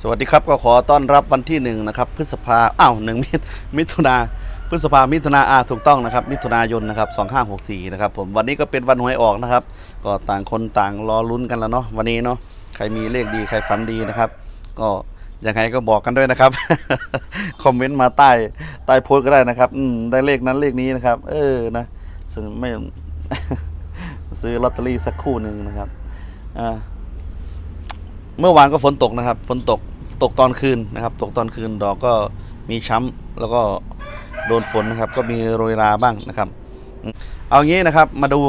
สวัสดีครับก็ขอต้อนรับวันที่หนึ่งนะครับพฤษภาอ้าวหนึ่งมิถุนาพฤษภามิถุนาอาถูกต้องนะครับมิถุนายนนะครับ2564นะครับผมวันนี้ก็เป็นวันหวยออกนะครับ ก็ต่างคนต่างรอลุ้นกันแล้วเนาะวันนี้เนาะใครมีเลขดีใครฝันดีนะครับ ก็ยังไงก็บอกกันด้วยนะครับ คอมเมนต์มาใต้ใต้โพสก็ได้นะครับ อืมได้เลขนั้นเลขนี้นะครับ เออนะซึ่งไม่ ซื้อลอตเตอรี่สักคู่หนึ่งนะครับอ่า เมื่อวานก็ฝนตกนะครับ ฝนตกตกตอนคืนนะครับ ตกตอนคืนดอกก็มีช้ำแล้วก็โดนฝนนะครับ ก็มีโรยราบ้างนะครับ เอางี้นะครับ มาดู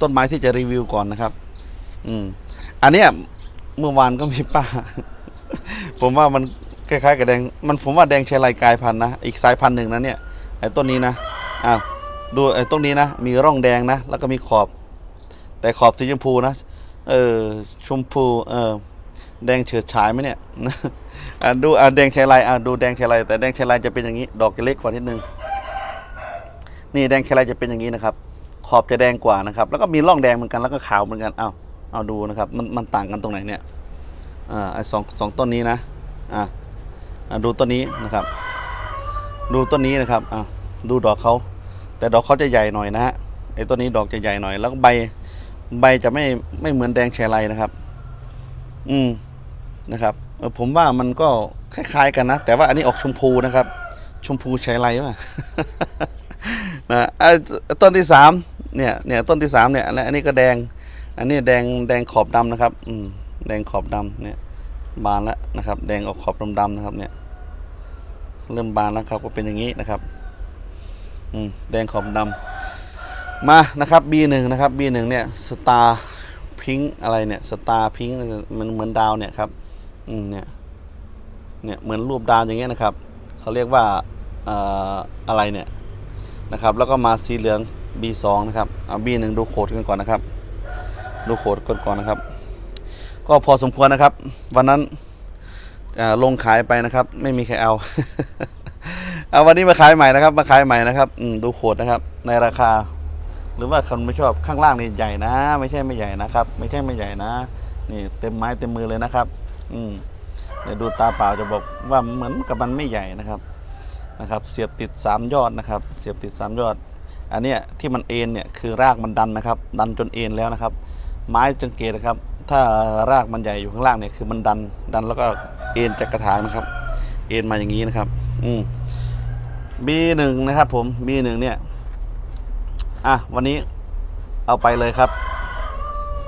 ต้นไม้ที่จะรีวิวก่อนนะครับ อืม อันเนี้ยเมื่อวานก็มีป้า ผมว่ามันคล้ายๆกับแดง มันผมว่าแดงเชลายกายพันธุ์นะ อีกสายพันธุ์หนึ่งนะเนี่ย ไอ้ต้นนี้นะ อ้าว ดูไอ้ต้นนี้นะ มีร่องแดงนะ แล้วก็มีขอบ แต่ขอบสีชมพูนะ เออ ชมพู เออ แดงเฉิดฉายไหมเนี่ยอะดูอะแดงชายลายอะดูแดงชายลายแต่แดงชายลายจะเป็นอย่างนี้ ดอกจะเล็กกว่านิดนึง นี่แดงชายลายจะเป็นอย่างนี้นะครับ ขอบจะแดงกว่านะครับ แล้วก็มีร่องแดงเหมือนกันแล้วก็ขาวเหมือนกันเอาเอาดูนะครับ มันมันต่างกันตรงไหนเนี่ยอ่าไอ้สองสองต้นนี้นะอะอะดูต้นนี้นะครับ ดูต้นนี้นะครับอะดูดอกเขาแต่ดอกเขาจะใหญ่หน่อยนะฮะไอ้ต้นนี้ดอกจะใหญ่หน่อย แล้วใบใบจะไม่ไม่เหมือนแดงแชไลนะครับ อืม นะครับผมว่ามันก็คล้าย ๆ กันนะ แต่ว่าอันนี้ออกชมพูนะครับ ชมพูใช้ไรวะนะต้นที่สามเนี่ยเนี่ยต้นที่สามเนี่ยและอันนี้ก็แดง อันนี้แดงแดงขอบดำนะครับอืมแดงขอบดำเนี่ยบานแล้วนะครับ แดงออกขอบดำๆนะครับ เนี่ย เริ่มบานแล้วครับ ก็เป็นอย่างนี้นะครับอืมแดงขอบดำมานะครับ B1 นะครับ B1 เนี่ยสตาร์พิงอะไรเนี่ยสตาร์พิงมันเหมือนดาวเนี่ยครับ เนี่ย เนี่ยเหมือนรูปดาวอย่างเงี้ยนะครับ เขาเรียกว่าเอ่อะไรเนี่ยนะครับ แล้วก็มาสีเหลือง B2 นะครับเอา B1 ดูโคดกันก่อนนะครับ ดูโคดกันก่อนนะครับ ก็พอสมควรนะครับ วันนั้นลงขายไปนะครับ ไม่มีใครเอาเอาวันนี้มาขายใหม่นะครับ มาขายใหม่นะครับดูโคดนะครับ ในราคา หรือว่าคนไม่ชอบข้างล่างนี่ใหญ่นะ ไม่ใช่ไม่ใหญ่นะครับ ไม่ใช่ไม่ใหญ่นะนี่เต็มไม้เต็มมือเลยนะครับ อืมเดี๋ยวดูตาเปล่าจะบอกว่าเหมือนกับมันไม่ใหญ่นะครับนะครับ เสียบติดสามยอดนะครับ เสียบติดสามยอด อันเนี้ยที่มันเอ็นเนี่ยคือรากมันดันนะครับ ดันจนเอ็นแล้วนะครับ ไม้จังเกตนะครับ ถ้ารากมันใหญ่อยู่ข้างล่างเนี่ยคือมันดันดันแล้วก็เอ็นจากกระถางนะครับ เอ็นมาอย่างนี้นะครับ อืม B1 นะครับ ผม B1 เนี่ยอะวันนี้เอาไปเลยครับ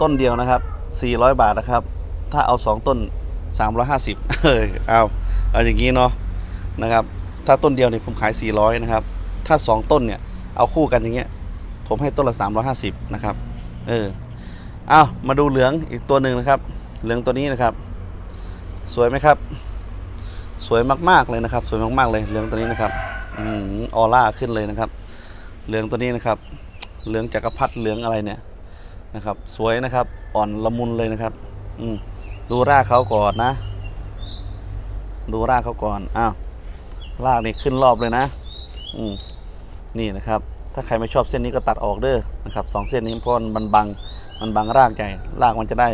ต้นเดียวนะครับ 400 บาทนะครับ ถ้าเอา 2 ต้น 350เออเอาเอาอย่างนี้เนาะนะครับ ถ้าต้นเดียวเนี่ยผมขาย 400 นะครับ ถ้า 2 ต้นเนี่ย เอาคู่กันอย่างเงี้ย ผมให้ต้นละ 350 นะครับ เออเอามาดูเหลืองอีกตัวหนึ่งนะครับ เหลืองตัวนี้นะครับ สวยไหมครับ สวยมากๆเลยนะครับ สวยมากๆเลย เหลืองตัวนี้นะครับอืมออร่าขึ้นเลยนะครับ เหลืองตัวนี้นะครับ เหลืองจักรพรรดิเหลืองอะไรเนี่ยนะครับ สวยนะครับ อ่อนละมุนเลยนะครับ อืม ดูรากเขาก่อนนะ ดูรากเขาก่อน อ้าว รากนี่ขึ้นรอบเลยนะ อืม นี่นะครับ ถ้าใครไม่ชอบเส้นนี้ก็ตัดออกเด้อนะครับสองเส้นนี้เพราะมันบัง มันบังรากใหญ่ รากมันจะได้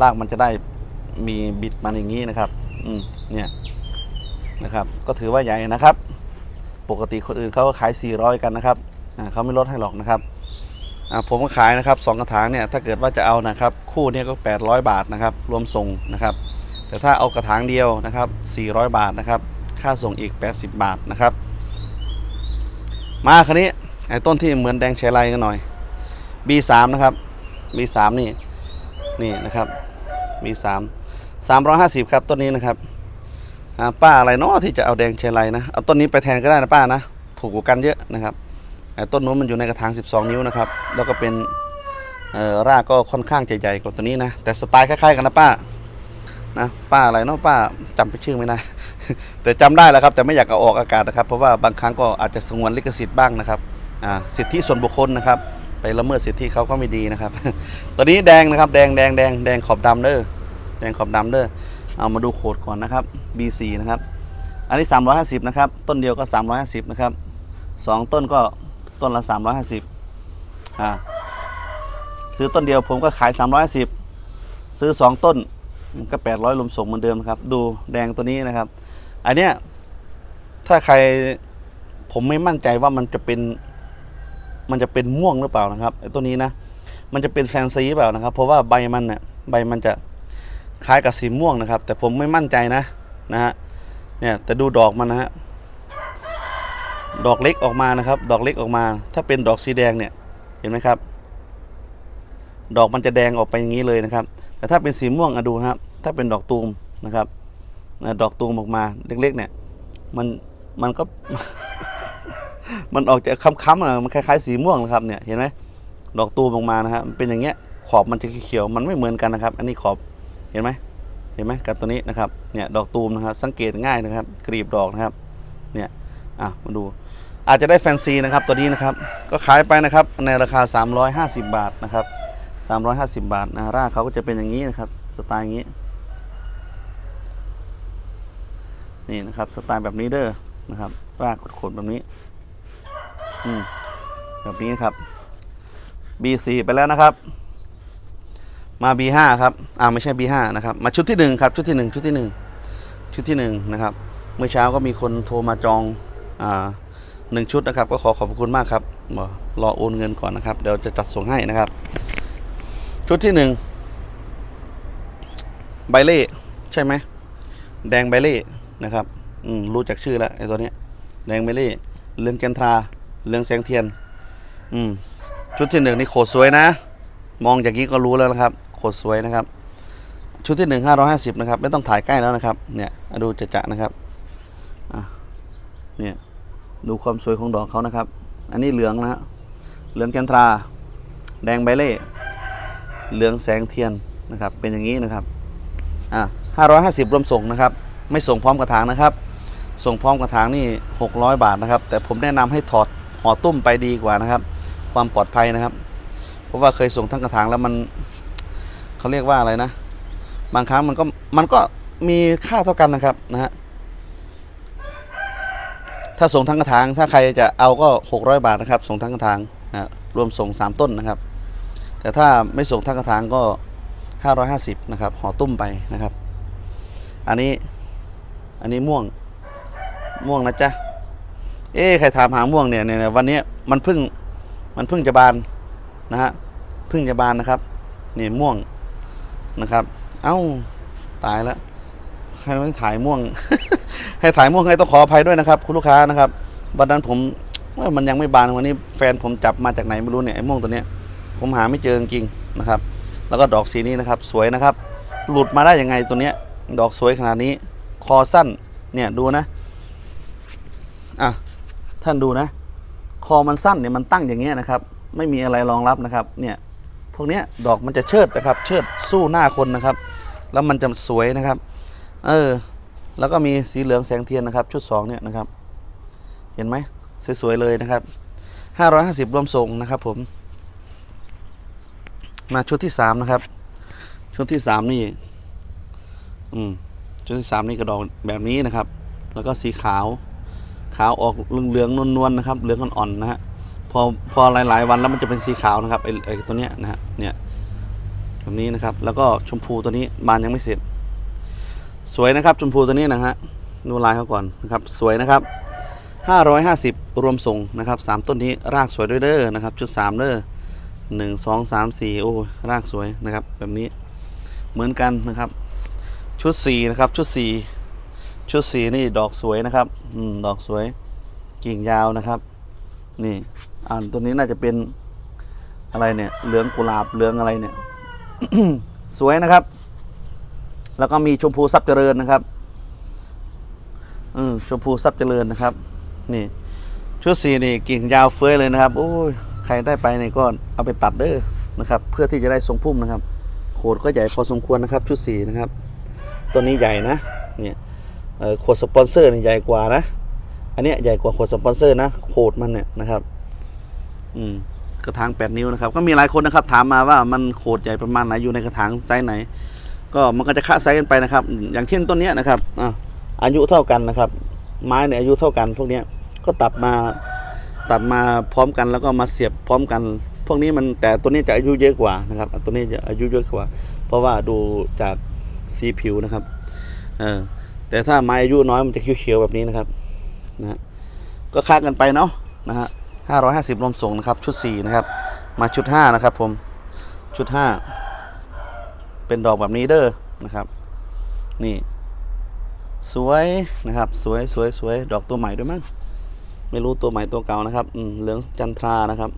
รากมันจะได้มีบิดมันอย่างนี้นะครับ อืม เนี่ย นะครับ ก็ถือว่าใหญ่นะครับ ปกติคนอื่นเขาก็ขาย 400 กันนะครับเขาไม่ลดให้หรอกนะครับ ผมก็ขายนะครับสองกระถางเนี่ยถ้าเกิดว่าจะเอานะครับคู่เนี่ยก็ 800 บาทนะครับรวมส่งนะครับ แต่ถ้าเอากระถางเดียวนะครับ 400 บาทนะครับค่าส่งอีก 80 บาทนะครับ มาคันนี้ไอ้ต้นที่เหมือนแดงแชไลกันหน่อย B3 นะครับ B3 นี่นี่นะครับ B3 350 ครับต้นนี้นะครับป้าอะไรเนาะที่จะเอาแดงเชลัยนะเอาต้นนี้ไปแทนก็ได้นะป้านะถูกกว่ากันเยอะนะครับ ต้นนู้นมันอยู่ในกระถาง 12 นิ้วนะครับ แล้วก็เป็นรากก็ค่อนข้างใหญ่กว่าตัวนี้นะ แต่สไตล์คล้ายๆกันนะป้า นะ ป้าอะไรเนาะป้าจำไปชื่อไม่ได้ แต่จำได้แล้วครับ แต่ไม่อยากเอาออกอากาศนะครับ เพราะว่าบางครั้งก็อาจจะสงวนลิขสิทธิ์บ้างนะครับ สิทธิส่วนบุคคลนะครับ ไปละเมิดสิทธิเขาก็ไม่ดีนะครับ ตัวนี้แดงนะครับ แดงแดงแดงแดงขอบดำเด้อ แดงขอบดำเด้อ เอามาดูโคดก่อนนะครับ B4 นะครับ อันนี้ 350 นะครับ ต้นเดียวก็ 350 นะครับ 2 ต้นก็ ต้นละ 350อ่าซื้อต้นเดียวผมก็ขาย310ซื้อ 2 ต้นมันก็แปดร้อยลมส่งเหมือนเดิมครับ ดูแดงตัวนี้นะครับ อันเนี้ยถ้าใครผมไม่มั่นใจว่ามันจะเป็น มันจะเป็นม่วงหรือเปล่านะครับไอ้ตัวนี้นะ มันจะเป็นแฟนซีเปล่านะครับ เพราะว่าใบมันเนี่ยใบมันจะคล้ายกับสีม่วงนะครับ แต่ผมไม่มั่นใจนะนะฮะเนี่ยแต่ดูดอกมันนะฮะ ดอกเล็กออกมานะครับ ดอกเล็กออกมา ถ้าเป็นดอกสีแดงเนี่ยเห็นไหมครับ ดอกมันจะแดงออกไปอย่างนี้เลยนะครับ แต่ถ้าเป็นสีม่วงอะดูนะครับ ถ้าเป็นดอกตูมนะครับดอกตูมออกมาเล็กๆ เนี่ย มันมันก็ มันออกจากค้ำๆอะมันคล้ายๆสีม่วงนะครับเนี่ยเห็นไหมดอกตูมออกมานะครับเป็นอย่างเงี้ยขอบมันจะเขียวมันไม่เหมือนกันนะครับ อันนี้ขอบเห็นไหมเห็นไหมกับตัวนี้นะครับเนี่ยดอกตูมนะครับสังเกตง่ายนะครับ กรีบดอกนะครับ เนี่ยอะมาดู อาจจะได้แฟนซีนะครับตัวนี้นะครับ ก็ขายไปนะครับในราคา 350 บาทนะครับ 350 บาทนะรากเขาก็จะเป็นอย่างนี้นะครับสไตล์อย่างนี้ นี่นะครับสไตล์แบบนี้เด้อนะครับ รากขดๆแบบนี้อืมแบบนี้ครับ B4 ไปแล้วนะครับ มา B5 ครับอ่าไม่ใช่ B5 นะครับ มาชุดที่หนึ่งครับ ชุดที่หนึ่งชุดที่หนึ่งชุดที่หนึ่งนะครับ เมื่อเช้าก็มีคนโทรมาจองอ่า หนึ่งชุดนะครับ ก็ขอขอบคุณมากครับรอโอนเงินก่อนนะครับ เดี๋ยวจะจัดส่งให้นะครับ ชุดที่หนึ่งใบเล่ใช่ไหมแดงใบเล่นะครับอืมรู้จักชื่อแล้วไอ้ตัวเนี้ยแดงใบเล่เรืองแกนทราเรืองแสงเทียน อืมชุดที่หนึ่งนี่โคตรสวยนะ มองอย่างนี้ก็รู้แล้วนะครับ โคตรสวยนะครับ ชุดที่หนึ่งห้าร้อยห้าสิบนะครับ ไม่ต้องถ่ายใกล้แล้วนะครับ เนี่ยดูจะจะนะครับอะเนี่ย ดูความสวยของดอกเขานะครับ อันนี้เหลืองนะฮะเหลืองแกนทรา แดงใบเล่เหลืองแสงเทียนนะครับ เป็นอย่างนี้นะครับอะ550รวมส่งนะครับ ไม่ส่งพร้อมกระถางนะครับ ส่งพร้อมกระถางนี่600บาทนะครับ แต่ผมแนะนำให้ถอดห่อตุ้มไปดีกว่านะครับ ความปลอดภัยนะครับ เพราะว่าเคยส่งทั้งกระถางแล้วมันเขาเรียกว่าอะไรนะ บางครั้งมันก็มันก็มีค่าเท่ากันนะครับนะฮะ ถ้าส่งทั้งกระถาง ถ้าใครจะเอาก็ 600 บาทนะครับ ส่งทั้งกระถางนะรวมส่ง 3 ต้นนะครับ แต่ถ้าไม่ส่งทั้งกระถางก็ 550นะครับห่อตุ้มไปนะครับ อันนี้อันนี้ม่วงม่วงนะจ๊ะเอ๊ใครถามหาม่วงเนี่ยเนี่ยวันนี้มันเพิ่งมันเพิ่งจะบานนะฮะเพิ่งจะบานนะครับนี่ม่วงนะครับ เอ้าตายแล้วใครไม่ถ่ายม่วง ให้ถ่ายม่วงให้ต้องขออภัยด้วยนะครับ คุณลูกค้านะครับวันนั้นผมมันยังไม่บานวันนี้แฟนผมจับมาจากไหนไม่รู้เนี่ยไอ้ม่วงตัวเนี้ยผมหาไม่เจอจริงๆนะครับ แล้วก็ดอกสีนี้นะครับ สวยนะครับ หลุดมาได้ยังไงตัวเนี้ย ดอกสวยขนาดนี้ คอสั้นเนี่ยดูนะอะท่านดูนะ คอมันสั้นเนี่ยมันตั้งอย่างเงี้ยนะครับ ไม่มีอะไรรองรับนะครับ เนี่ยพวกเนี้ยดอกมันจะเชิดนะครับ เชิดสู้หน้าคนนะครับ แล้วมันจะสวยนะครับ เออ แล้วก็มีสีเหลืองแสงเทียนนะครับ ชุดสองเนี่ยนะครับ เห็นไหมสวยๆเลยนะครับ 550 รวมส่งนะครับผม มาชุดที่สามนะครับ ชุดที่สามนี่อืมชุดที่สามนี่กระดอกแบบนี้นะครับ แล้วก็สีขาว ขาวออกเหลืองๆนวลๆนะครับ เหลืองอ่อนๆนะฮะพอพอหลายๆวันแล้วมันจะเป็นสีขาวนะครับไอไอตัวเนี้ยนะฮะเนี่ยแบบนี้นะครับ แล้วก็ชมพูตัวนี้บานยังไม่เสร็จ สวยนะครับชมพูตัวนี้นะฮะดูลายเขาก่อนนะครับสวยนะครับ 550 รวมส่งนะครับสามต้นนี้รากสวยด้วยเด้อนะครับ ชุด 3เด้อหนึ่งสองสามสี่โอ้รากสวยนะครับ แบบนี้เหมือนกันนะครับ ชุด4นะครับชุด4ชุด4นี่ดอกสวยนะครับอืมดอกสวย กิ่งยาวนะครับ นี่อ่านตัวนี้น่าจะเป็นอะไรเนี่ยเหลืองกุหลาบเหลืองอะไรเนี่ย สวยนะครับ แล้วก็มีชมพูซับเจริญนะครับอืมชมพูซับเจริญนะครับ นี่ ชุดสีนี่กิ่งยาวเฟ้ยเลยนะครับ โอ้ยใครได้ไปนี่ก็เอาไปตัดเด้อนะครับ เพื่อที่จะได้ทรงพุ่มนะครับ โขดก็ใหญ่พอสมควรนะครับ ชุดสีนะครับ ตัวนี้ใหญ่นะ เนี่ยขวดสปอนเซอร์นี่ใหญ่กว่านะ อันเนี้ยใหญ่กว่าขวดสปอนเซอร์นะ โขดมันเนี่ยนะครับ อืมกระถาง 8 นิ้วนะครับ ก็มีหลายคนนะครับ ถามมาว่ามันโขดใหญ่ประมาณไหนอยู่ในกระถางไซส์ไหน ก็มันก็จะค่าไซส์กันไปนะครับ อย่างเช่นต้นนี้นะครับอายุเท่ากันนะครับ ไม้เนี่ยอายุเท่ากัน พวกนี้ก็ตัดมาตัดมาพร้อมกันแล้วก็มาเสียบพร้อมกัน พวกนี้มันแต่ตัวนี้จะอายุเยอะกว่านะครับตัวนี้จะอายุเยอะกว่า เพราะว่าดูจากสีผิวนะครับเออแต่ถ้าไม้อายุน้อยมันจะเขียวๆแบบนี้นะครับนะฮะก็ค่ากันไปเนาะนะฮะห้าร้อยห้าสิบรวมส่งนะครับ ชุดสี่นะครับ มาชุดห้านะครับผมชุดห้า เป็นดอกแบบนี้เด้อนะครับ นี่ สวยนะครับ สวยสวยสวยดอกตัวใหม่ด้วยมั้งไม่รู้ตัวใหม่ตัวเก่านะครับเหลืองจันทรานะครับ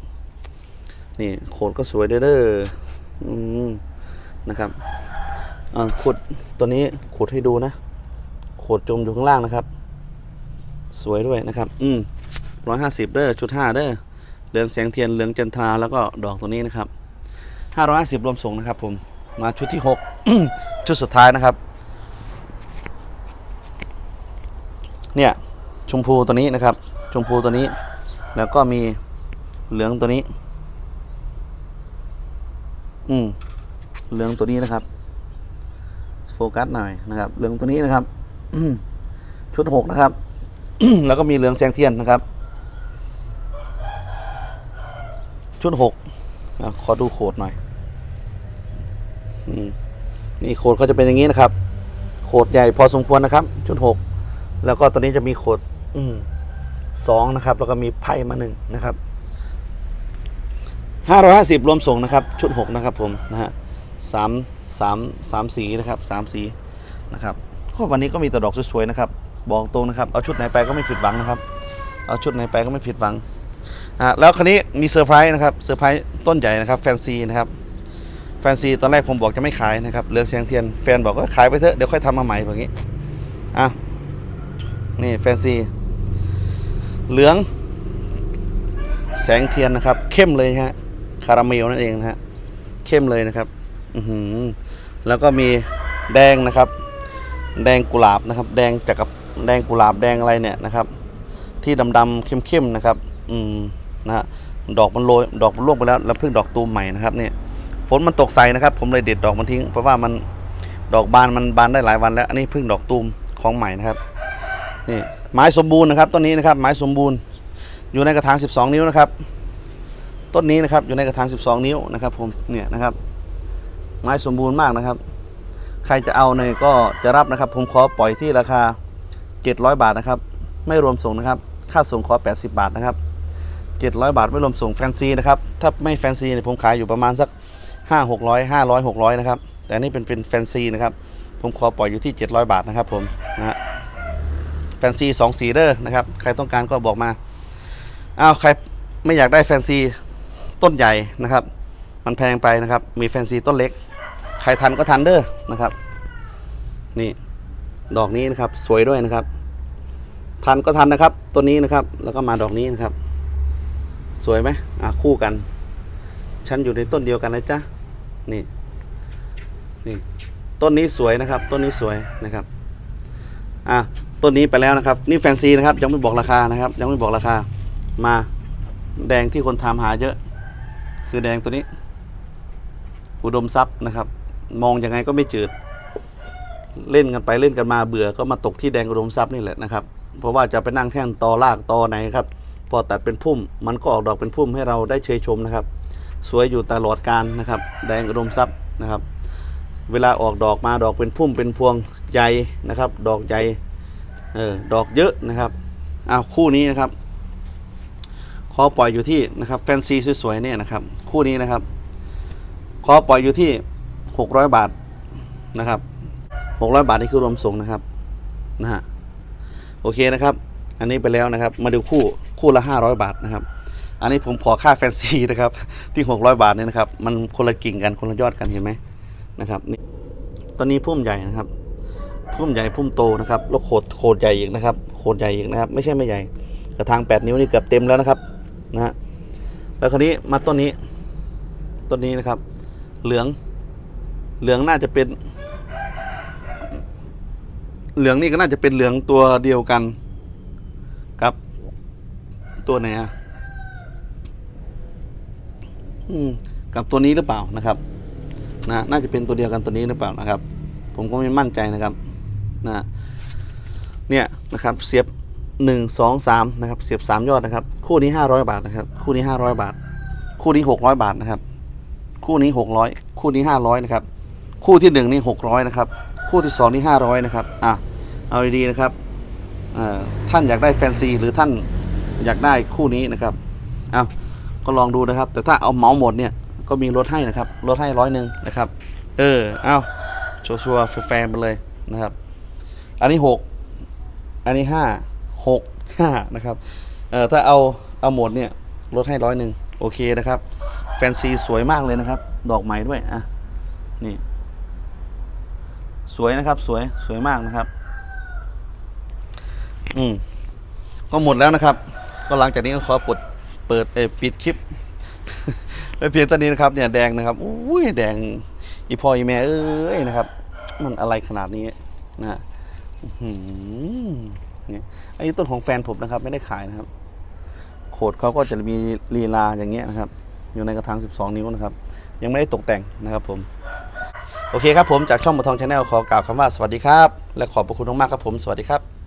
นี่โขดก็สวยเด้อเด้อนะครับขุดตัวนี้ขุดให้ดูนะโขดจมอยู่ข้างล่างนะครับ สวยด้วยนะครับ อืมร้อยห้าสิบเด้อชุดห้าเด้อเหลืองแสงเทียนเหลืองจันทราแล้วก็ดอกตัวนี้นะครับห้าร้อยห้าสิบรวมส่งนะครับผม มาชุดที่หกชุดสุดท้ายนะครับ เนี่ยชมพูตัวนี้นะครับ ชมพูตัวนี้ แล้วก็มีเหลืองตัวนี้ อืมเหลืองตัวนี้นะครับ โฟกัสหน่อยนะครับ เหลืองตัวนี้นะครับชุดหกนะครับ แล้วก็มีเหลืองแสงเทียนนะครับ ชุดหกขอดูโคดหน่อย นี่โคดเขาจะเป็นอย่างนี้นะครับโคดใหญ่พอสมควรนะครับ ชุดหกแล้วก็ตัวนี้จะมีโคดสองนะครับ แล้วก็มีไพ่มาหนึ่งนะครับห้าร้อยห้าสิบรวมส่งนะครับ ชุดหกนะครับ ผมนะฮะสามสามสามสีนะครับสามสีนะครับก็วันนี้ก็มีแต่ดอกสวยๆนะครับ บอกตรงนะครับ เอาชุดไหนไปก็ไม่ผิดหวังนะครับ เอาชุดไหนไปก็ไม่ผิดหวังอะแล้วคราวนี้มีเซอร์ไพรส์นะครับเซอร์ไพรส์ต้นใหญ่นะครับแฟนซีนะครับ แฟนซีตอนแรกผมบอกจะไม่ขายนะครับเหลืองเสียงเทียนแฟนบอกว่าขายไปเถอะเดี๋ยวค่อยทำมาใหม่แบบนี้อะนี่แฟนซีเหลือง แสงเทียนนะครับ เข้มเลยฮะคาราเมลนั่นเองนะฮะเข้มเลยนะครับอือหือแล้วก็มีแดงนะครับ แดงกุหลาบนะครับ แดงจากกับแดงกุหลาบแดงอะไรเนี่ยนะครับ ที่ดำๆเข้มๆนะครับ อืมนะฮะดอกมันโรยดอกมันร่วงไปแล้วแล้วเพิ่งดอกตูมใหม่นะครับเนี่ย นมันตกใส่นะครับ ผมเลยเด็ดดอกมันทิ้ง เพราะว่ามันดอกบานมันบานได้หลายวันแล้ว อันนี้เพิ่งดอกตูมของใหม่นะครับนี่ไม้สมบูรณ์นะครับต้นนี้นะครับไม้สมบูรณ์อยู่ในกระถาง 12 นิ้วนะครับ ต้นนี้นะครับอยู่ในกระถาง 12 นิ้วนะครับผมเนี่ยนะครับ ไม้สมบูรณ์มากนะครับ ใครจะเอาเนี่ยก็จะรับนะครับ ผมขอปล่อยที่ราคา 700 บาทนะครับ ไม่รวมส่งนะครับ ค่าส่งขอ 80 บาทนะครับ 700 บาทไม่รวมส่งแฟนซีนะครับถ้าไม่แฟนซีเนี่ยผมขายอยู่ประมาณสัก 5 600 500 600นะครับ แต่นี่เป็นเป็นแฟนซีนะครับ ผมขอปล่อยอยู่ที่700บาทนะครับผมนะฮะแฟนซีสองสีเด้อนะครับ ใครต้องการก็บอกมาอ้าวใครไม่อยากได้แฟนซีต้นใหญ่นะครับ มันแพงไปนะครับ มีแฟนซีต้นเล็ก ใครทันก็ทันเด้อนะครับ นี่ดอกนี้นะครับ สวยด้วยนะครับ ทันก็ทันนะครับต้นนี้นะครับ แล้วก็มาดอกนี้นะครับ สวยไหมอะคู่กัน ฉันอยู่ในต้นเดียวกันนะจ๊ะนี่นี่ต้นนี้สวยนะครับ ต้นนี้สวยนะครับอะต้นนี้ไปแล้วนะครับ นี่แฟนซีนะครับ ยังไม่บอกราคานะครับ ยังไม่บอกราคา มาแดงที่คนถามหาเยอะ คือแดงตัวนี้ อุดมทรัพย์นะครับ มองยังไงก็ไม่จืด เล่นกันไปเล่นกันมาเบื่อก็มาตกที่แดงอุดมทรัพย์นี่แหละนะครับ เพราะว่าจะไปนั่งแท่งตอรากตอไหนครับ พอตัดเป็นพุ่ม มันก็ออกดอกเป็นพุ่มให้เราได้เชยชมนะครับ สวยอยู่ตลอดการนะครับ แดงอุดมทรัพย์นะครับ เวลาออกดอกมาดอกเป็นพุ่มเป็นพวงใหญ่นะครับ ดอกใหญ่เออดอกเยอะนะครับอ้าคู่นี้นะครับขอปล่อยอยู่ที่นะครับแฟนซีสวยๆเนี่ยนะครับ คู่นี้นะครับขอปล่อยอยู่ที่ 600 บาทนะครับ 600 บาทนี่คือรวมส่งนะครับนะฮะโอเคนะครับ อันนี้ไปแล้วนะครับ มาดูคู่คู่ละ 500 บาทนะครับ อันนี้ผมขอค่าแฟนซีนะครับ ที่600 บาทเนี่ยนะครับ มันคนละกิ่งกันคนละยอดกันเห็นไหมนะครับนี่ตอนนี้พุ่มใหญ่นะครับ พุ่มใหญ่พุ่มโตนะครับแล้วโขดโขดใหญ่อีกนะครับโขดใหญ่อีกนะครับ ไม่ใช่ไม่ใหญ่ กระถาง 8 นิ้วนี่เกือบเต็มแล้วนะครับนะฮะแล้วคราวนี้มาต้นนี้ต้นนี้นะครับ เหลือง เหลืองน่าจะเป็น เหลืองนี่ก็น่าจะเป็นเหลืองตัวเดียวกันกับตัวไหนอะ กับตัวนี้หรือเปล่านะครับนะน่าจะเป็นตัวเดียวกันตัวนี้หรือเปล่านะครับ ผมก็ไม่มั่นใจนะครับนะเนี่ยนะครับเสียบหนึ่งสองสามนะครับเสียบสามยอดนะครับ คู่นี้ห้าร้อยบาทนะครับ คู่นี้ห้าร้อยบาท คู่นี้หกร้อยบาทนะครับ คู่นี้หกร้อยคู่นี้ห้าร้อยนะครับ คู่ที่หนึ่งนี่หกร้อยนะครับ คู่ที่สองนี่ห้าร้อยนะครับอะเอาดีๆนะครับท่านอยากได้แฟนซีหรือท่านอยากได้คู่นี้นะครับเอา ก็ลองดูนะครับ แต่ถ้าเอาเหมาหมดเนี่ยก็มีลดให้นะครับลดให้ร้อยหนึ่งนะครับ เออเอาชัวร์ๆแฟร์ไปเลยนะครับ อันนี้หกอันนี้ห้าหกห้านะครับเออถ้าเอาเอาหมดเนี่ยลดให้ร้อยหนึ่งโอเคนะครับ แฟนซีสวยมากเลยนะครับ ดอกไม้ด้วยอะนี่ สวยนะครับสวยสวยมากนะครับ อืมก็หมดแล้วนะครับ ก็หลังจากนี้ก็ขอปลด ปิดเอปิดคลิปไม่เพียงเท่านี้นะครับเนี่ยแดงนะครับอุ้ยแดงอีพ่ออีแม่เอ้ยนะครับ มันอะไรขนาดนี้นะเนี่ยอันนี้ต้นของแฟนผมนะครับ ไม่ได้ขายนะครับ โขดเขาก็จะมีลีลาอย่างเงี้ยนะครับ อยู่ในกระถาง 12 นิ้วนะครับ ยังไม่ได้ตกแต่งนะครับผมโอเคครับผมจากช่องบะทองชาแนลขอกล่าวคำว่าสวัสดีครับ และขอบพระคุณมากๆครับผมสวัสดีครับ